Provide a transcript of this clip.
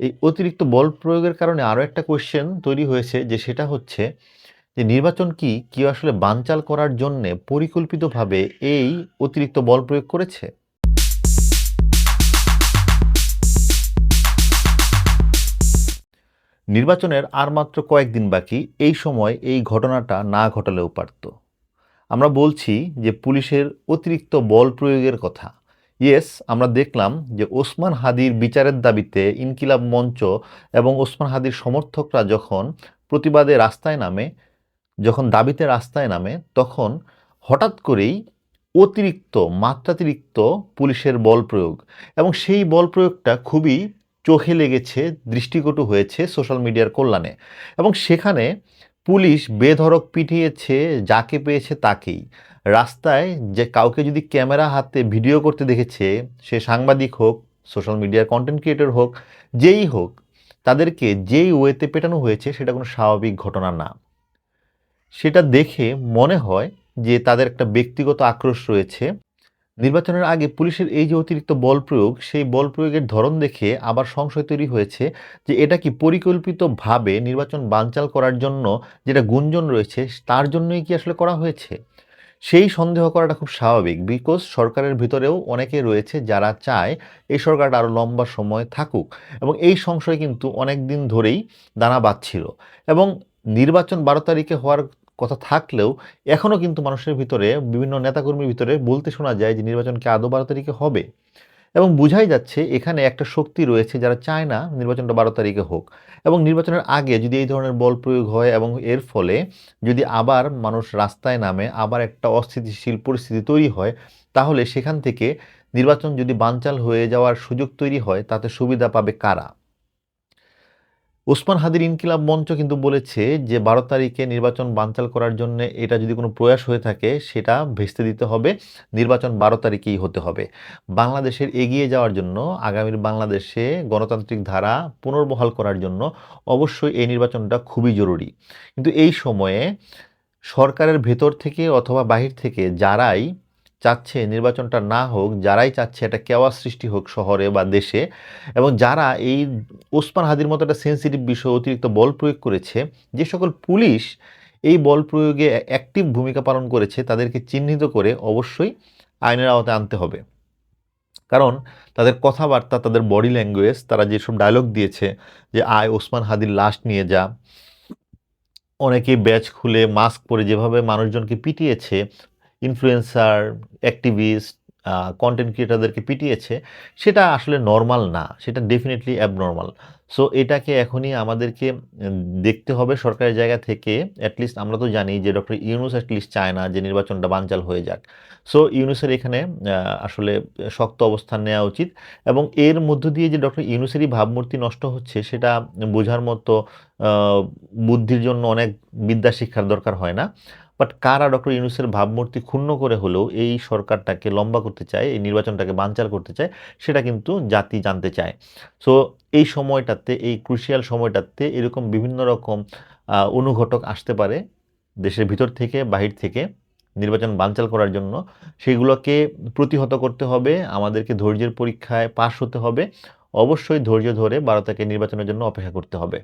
এই অতিরিক্ত বল প্রয়োগের কারণে আরও একটা কোয়েশ্চেন তৈরি হয়েছে যে সেটা হচ্ছে যে নির্বাচন কি কেউ আসলে বানচাল করার জন্যে পরিকল্পিতভাবে এই অতিরিক্ত বল প্রয়োগ করেছে? নির্বাচনের আর মাত্র কয়েকদিন বাকি, এই সময় এই ঘটনাটা না ঘটালেও পারত। আমরা বলছি যে পুলিশের অতিরিক্ত বল প্রয়োগের কথা। ইয়েস আমরা দেখলাম যে ওসমান হাদির বিচারের দাবিতে ইনকিলাব মঞ্চ এবং ওসমান হাদির সমর্থকরা যখন প্রতিবাদে রাস্তায় নামে, যখন দাবিতে রাস্তায় নামে, তখন হঠাৎ করেই অতিরিক্ত, মাত্রাতিরিক্ত পুলিশের বল প্রয়োগ এবং সেই বল প্রয়োগটা খুবই চোখে লেগেছে, দৃষ্টিকটু হয়েছে সোশ্যাল মিডিয়ার কল্যাণে এবং সেখানে পুলিশ বেধড়ক পিটিয়েছে, যাকে পেয়েছে তাকেই। রাস্তায় যে কাউকে যদি ক্যামেরা হাতে ভিডিও করতে দেখেছে, সে সাংবাদিক হোক সোশ্যাল মিডিয়ার কন্টেন্ট ক্রিয়েটর হোক, যেই হোক, তাদেরকে যেই ওয়েতে পেটানো হয়েছে, সেটা কোনো স্বাভাবিক ঘটনা না। সেটা দেখে মনে হয় যে তাদের একটা ব্যক্তিগত আক্রোশ রয়েছে। নির্বাচনের আগে পুলিশের এই যে অতিরিক্ত বল প্রয়োগ, সেই বল প্রয়োগের ধরন দেখে আবার সংশয় তৈরি হয়েছে যে এটা কি পরিকল্পিতভাবে নির্বাচন বানচাল করার জন্য যেটা গুঞ্জন রয়েছে, তার জন্যই কি আসলে করা হয়েছে? সেই সন্দেহ করাটা খুব স্বাভাবিক বিকজ সরকারের ভিতরেও অনেকে রয়েছে যারা চায় এই সরকারটা আরও লম্বা সময় থাকুক এবং এই সংশয় কিন্তু অনেক দিন ধরেই দানা বাঁধছিল এবং নির্বাচন বারো তারিখে হওয়ার কথা থাকলেও এখনও কিন্তু মানুষের ভিতরে বিভিন্ন নেতাকর্মীর ভিতরে বলতে শোনা যায় যে নির্বাচনকে আদৌ বারো তারিখে হবে? এবং বোঝাই যাচ্ছে এখানে একটা শক্তি রয়েছে যারা চায় না নির্বাচনটা বারো তারিখে হোক। এবং নির্বাচনের আগে যদি এই ধরনের বল প্রয়োগ হয় এবং এর ফলে যদি আবার মানুষ রাস্তায় নামে, আবার একটা অস্থিতিশীল পরিস্থিতি তৈরি হয়, তাহলে সেখান থেকে নির্বাচন যদি বানচাল হয়ে যাওয়ার সুযোগ তৈরি হয়, তাতে সুবিধা পাবে কারা? ওসমান হাদির ইনকিলাব মঞ্চ কিন্তু বলেছে যে বারো তারিখে নির্বাচন বানচাল করার জন্য এটা যদি কোনো প্রয়াস হয়ে থাকে, সেটা ভেস্তে দিতে হবে। নির্বাচন বারো তারিখেই হতে হবে। বাংলাদেশের এগিয়ে যাওয়ার জন্য, আগামীর বাংলাদেশে গণতান্ত্রিক ধারা পুনর্বহাল করার জন্য অবশ্যই এই নির্বাচনটা খুবই জরুরি। কিন্তু এই সময়ে সরকারের ভেতর থেকে অথবা বাহির থেকে যারাই চাচ্ছে নির্বাচনটা না হোক, যারাই চাচ্ছে একটা কেওয়া সৃষ্টি হোক শহরে বা দেশে, এবং যারা এই ওসমান হাদির মতো একটা সেন্সিটিভ বিষয়, অতিরিক্ত বল প্রয়োগ করেছে, যে সকল পুলিশ এই বল প্রয়োগে অ্যাক্টিভ ভূমিকা পালন করেছে, তাদেরকে চিহ্নিত করে অবশ্যই আইনের আওতায় আনতে হবে। কারণ তাদের কথাবার্তা, তাদের বডি ল্যাঙ্গুয়েজ তারা যেসব ডায়লগ দিয়েছে, যে আয় ওসমান হাদির লাশ নিয়ে যা অনেকে ব্যাচ খুলে মাস্ক পরে যেভাবে মানুষজনকে পিটিয়েছে ইনফ্লুয়েন্সার অ্যাক্টিভিস্ট কন্টেন্ট ক্রিয়েটারদেরকে পিটিয়েছে, সেটা আসলে নর্মাল না, সেটা ডেফিনেটলি অ্যাবনর্মাল সো এটাকে এখনই আমাদেরকে দেখতে হবে সরকারের জায়গা থেকে অ্যাটলিস্ট আমরা তো জানি যে ডক্টর ইউনুস অ্যাটলিস্ট চায় না যে নির্বাচনটা বানচাল হয়ে যাক। সো ইউনুসের এখানে আসলে শক্ত অবস্থান নেওয়া উচিত এবং এর মধ্য দিয়ে যে ডক্টর ইউনুসেরই ভাবমূর্তি নষ্ট হচ্ছে, সেটা বোঝার মতো বুদ্ধির জন্য অনেক বিদ্যা শিক্ষার দরকার হয় না। বাট কারা ডক্টর ইউনুসের ভাবমূর্তি ক্ষুণ্ণ করে হলেও এই সরকারটাকে লম্বা করতে চায়, এই নির্বাচনটাকে বানচাল করতে চায়, সেটা কিন্তু জাতি জানতে চায়। সো এই সময়টাতে, এই ক্রুশিয়াল সময়টাতে এরকম বিভিন্ন রকম অনুঘটক আসতে পারে দেশের ভিতর থেকে, বাহির থেকে নির্বাচন বানচাল করার জন্য। সেগুলোকে প্রতিহত করতে হবে, আমাদেরকে ধৈর্যের পরীক্ষায় পাশ হতে হবে। অবশ্যই ধৈর্য ধরে তারিখে নির্বাচনের জন্য অপেক্ষা করতে হবে।